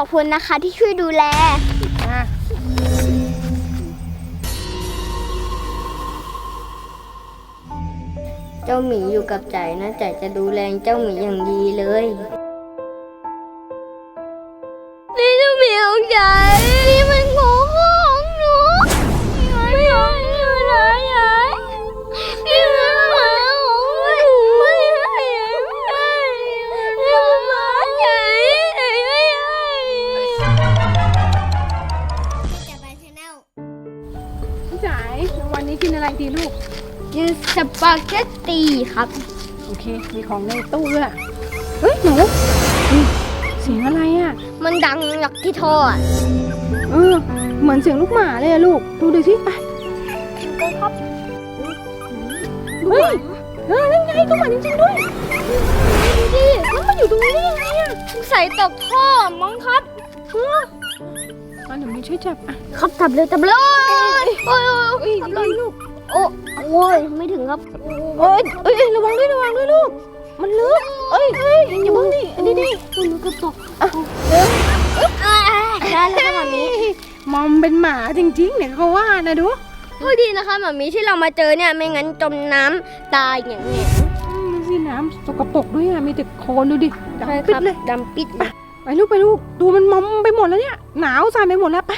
ขอบคุณนะคะที่ช่วยดูแล อะเจ้าหมีอยู่กับใจนะใจจะดูแลเจ้าหมีอย่างดีเลย นสปาเกตตีครับ โอเค มีของในตู้ด้วยเฮ้ยหนูนี่เสียงอะไรอะ มันดังจากที่ท่ออะเออ เหมือนเสียงลูกหมาเลยอะลูก ดูดูที่ไปเฮ้ยเออนั่นไงก็หมาจริงๆด้วยดูดิแล้วมันอยู่ตรงนี้ได้ยังไงอะใส่ตกท่อมั้งครับเออมาหนูมีช่วยจับอะ ครับจับเลยจับเลยโอ้ยเอ้ยดีลูก โอ้โอ้ยไม่ถึงครับเอ้ยเอ้ยระวังด้วยระวังด้วยลูก มันลึกเอ้ยเอ้ยอย่าเพิ่งดิอันนี้ดิมันก็ตกอะได้แล้วค่ะหมามีมอมเป็นหมาจริงๆเนี่ยเขาว่านะดูโอ้ยดีนะคะหมามีที่เรามาเจอเนี่ยไม่งั้นจมน้ำตายอย่างเงี้ยอืมดูสิน้ำสกปรกด้วยอะมีแต่โคลนดูดิดำปิดเลย ดำปิดเลยไปลูกไปลูกดูมันมอมไปหมดแล้วเนี่ยหนาวสั่นไปหมดแล้วไป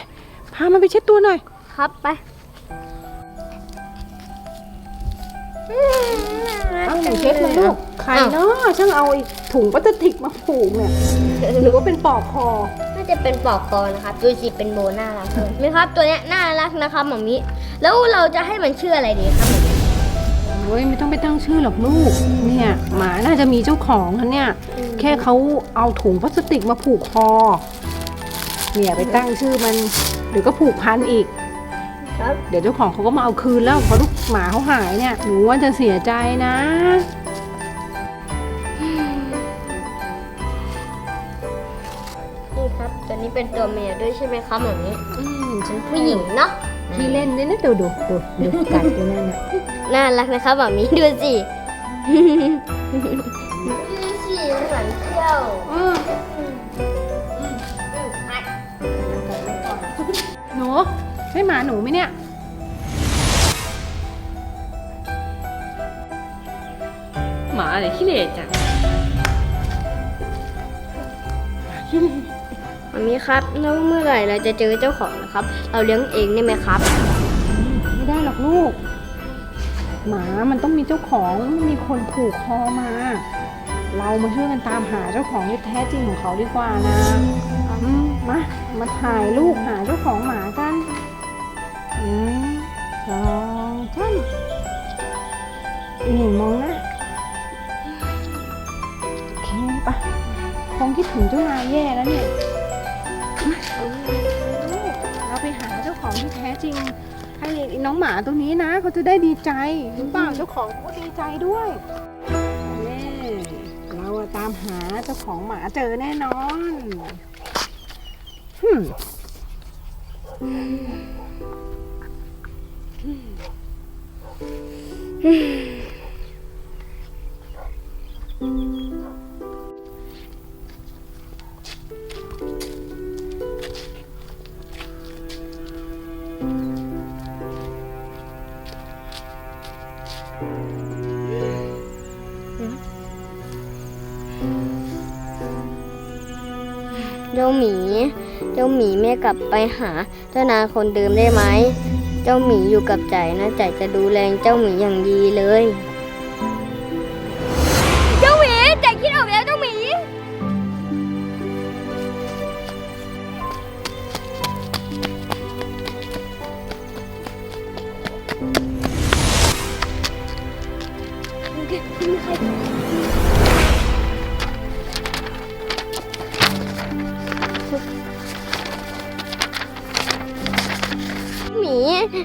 พามันไปเช็ดตัวหน่อย ครับไป เอาหนูเช็ดเลยลูกใครเนาะช่างเอาไอ้ถุงพลาสติกมาผูกเนี่ยหรือว่าเป็นปลอกคอ น่าจะเป็นปลอกคอนะครับดูสิเป็นโบน่ารักเลยไหมครับตัวเนี้ยน่ารักนะครับหมามีแล้วเราจะให้มันชื่ออะไรดีครับหมามีโอ้ยไม่ต้องไปตั้งชื่อหรอกลูก เนี่ย หมาน่าจะมีเจ้าของนะเนี่ย แค่เขาเอาถุงพลาสติกมาผูกคอ เนี่ยไปตั้งชื่อมันเดี๋ยวก็ผูกพันอีก ครับ เดี๋ยวเจ้าของเขาก็มาเอาคืนแล้วเพราะลูก หมาเขาหายเนี่ย หนูว่าจะเสียใจนะ นี่ครับ ตัวนี้เป็นตัวเมียด้วยใช่ไหมครับหมามีอืมฉันผู้หญิงเนาะที่เล่นด้วยนะดูดูดูดูกัดอยู่นั่นน่ะน่ารักนะครับหมามีดูสิดูสิเหมือนเที่ยวอืมหนูใช่หมาหนูไหมเนี่ย หมาอะไรขี้เหร่จังมามีครับแล้วเมื่อไหร่เราจะเจอเจ้าของนะครับ เราเลี้ยงเองได้ไหมครับ ไม่ได้หรอกลูก หมามันต้องมีเจ้าของมีคนผูกคอมา เรามาช่วยกันตามหาเจ้าของที่แท้จริงของเขาดีกว่านะอืมมา มาถ่ายรูปหาเจ้าของหมากันหนึ่งสองสามนี่มองนะะคงคิดถึงเจ้านายแย่แล้วเนี่ยมาเราไปหาเจ้าของที่แท้จริง ให้น้องหมาตัวนี้นะเขาจะได้ดีใจหรือเปล่าเจ้าของเขาก็ดีใจด้วยเย้เราตามหาเจ้าของหมาเจอแน่นอนฮึม เจ้าหมี เจ้าหมีแม่กลับไปหาเจ้านายคนเดิมได้ไหม เจ้าหมีอยู่กับใจนะใจจะดูแลเจ้าหมีอย่างดีเลย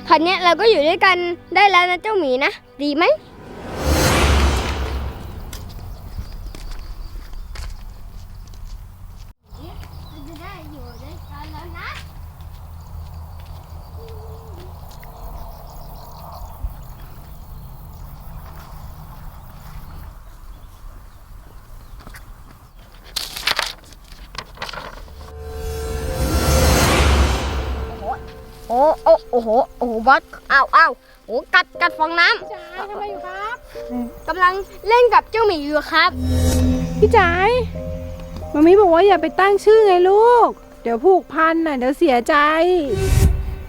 คันนี้เราก็อยู่ด้วยกันได้แล้วนะเจ้าหมีนะ ดีไหม โอ้โหโอ้โหบอสอ้าวอ้าวโอ้โหกัดกัดฟองน้ำพี่จ๋ายทำไมอยู่ครับกำลังเล่นกับเจ้าหมีอยู่ครับ พี่จ๋ายมามีบอกว่าอย่าไปตั้งชื่อไงลูก เดี๋ยวผูกพันน่ะเดี๋ยวเสียใจ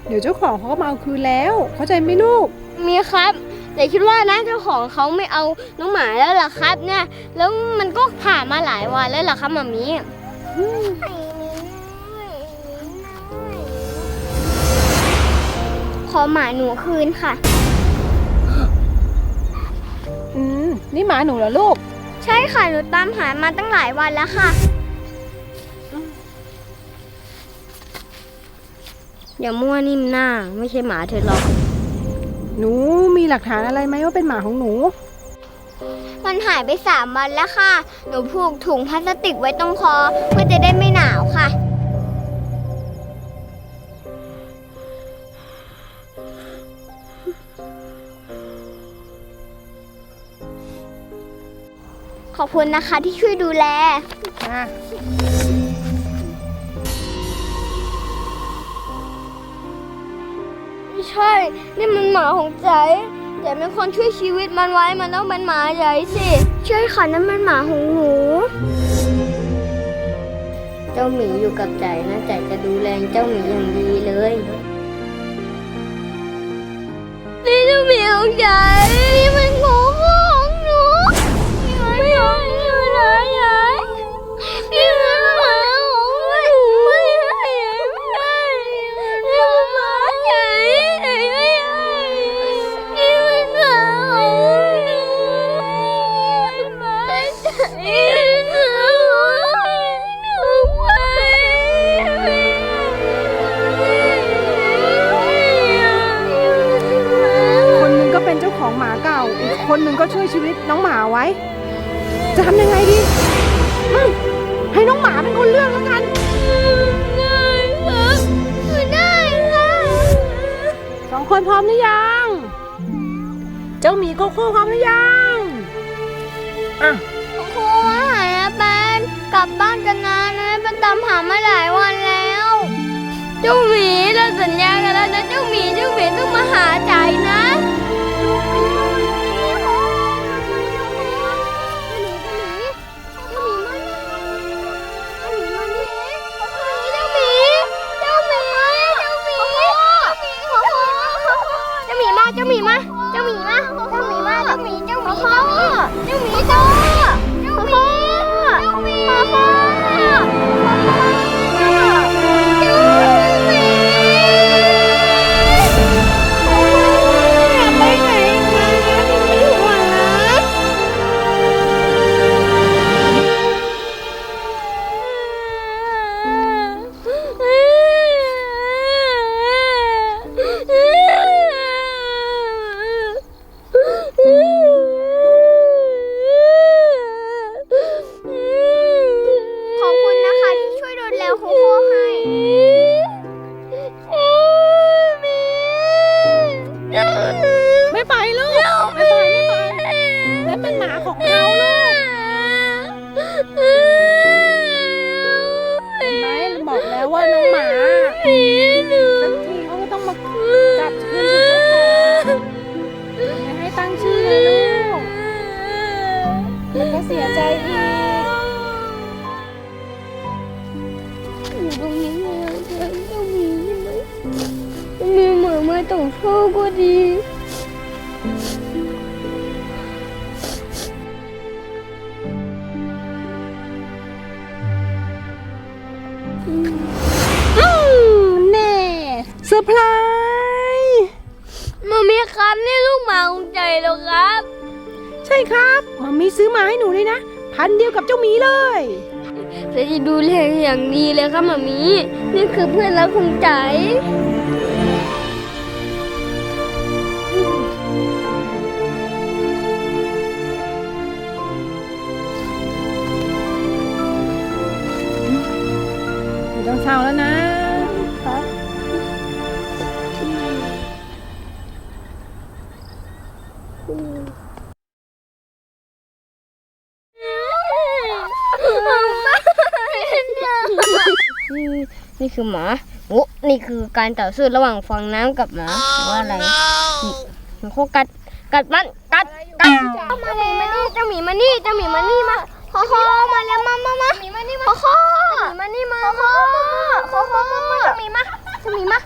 เดี๋ยวเจ้าของเขาก็มาเอาคืนแล้ว เข้าใจไหมลูก มีครับ แต่คิดว่านะเจ้าของเขาไม่เอาน้องหมาแล้วล่ะครับ เนี่ย แล้วมันก็ผ่านมาหลายวันแล้วล่ะครับมามี อื ขอหมาหนูคืนค่ะ อืม นี่หมาหนูเหรอลูก ใช่ค่ะ หนูตามหามาตั้งหลายวันแล้วค่ะ อย่ามั่วนิ่มหน้า ไม่ใช่หมาเธอหรอก หนูมีหลักฐานอะไรไหมว่าเป็นหมาของหนู มันหายไปสามวันแล้วค่ะ หนูผูกถุงพลาสติกไว้ตรงคอเพื่อจะได้ไม่หนาวค่ะ ขอบคุณนะคะที่ช่วยดูแลไม่ใช่ นี่มันหมาของใจแต่เป็นคนช่วยชีวิตมันไว้ มันต้องเป็นหมาใหญ่สิช่วยค่ะนั่นมันหมาของหนู เจ้าหมีอยู่กับใจนะใจจะดูแลเจ้าหมีอย่างดีเลย นี่เจ้าหมีของใจนี่มันงู คนหนึ่งก็ช่วยชีวิตน้องหมาไว้ จะทำยังไงดีให้น้องหมาเป็นคนเลือกแล้วกันสองคนพร้อมหรือยัง เจ้าหมีโกโก้พร้อมหรือยังอะครูว่าหาล้วแปนกลับบ้านกันนานนะแปนตามหามาหลายวันแล้ว เจ้าหมีเราสัญญากันแล้วนะเจ้าหมีเจ้าหมีต้องมาหาใจนะ เสียใจอีกอยู่ตรงนี้ไงฉันก็มีใช่ไหมมีหมามาต้องโชคก็ดีอ้าวแน่เซอร์ไพรส์ มามีครับนี่ลูกหมาของใจแล้วครับ ใช่ครับมัมมี่ซื้อมาให้หนูเลยนะ พันเดียวกับเจ้าหมีเลย จะดูแลอย่างดีเลยครับมามีนี่คือเพื่อนรักของใจไม่ต้องเศร้าแล้วนะ นี่คือหมาโอ้นี่คือการต่อสู้ระหว่างฟองน้ำกับหมาว่าอะไรมันโคกัดกัดมันกัดกัดเจ้าหมีมานี่เจ้าหมีมานี่เจ้าหมีมานี่มาโคโคมาแล้วมามามาหมีานี่าหมีมานี่มาโคโคโคโคมาเจ้าหมีมาเจ้าหมีมา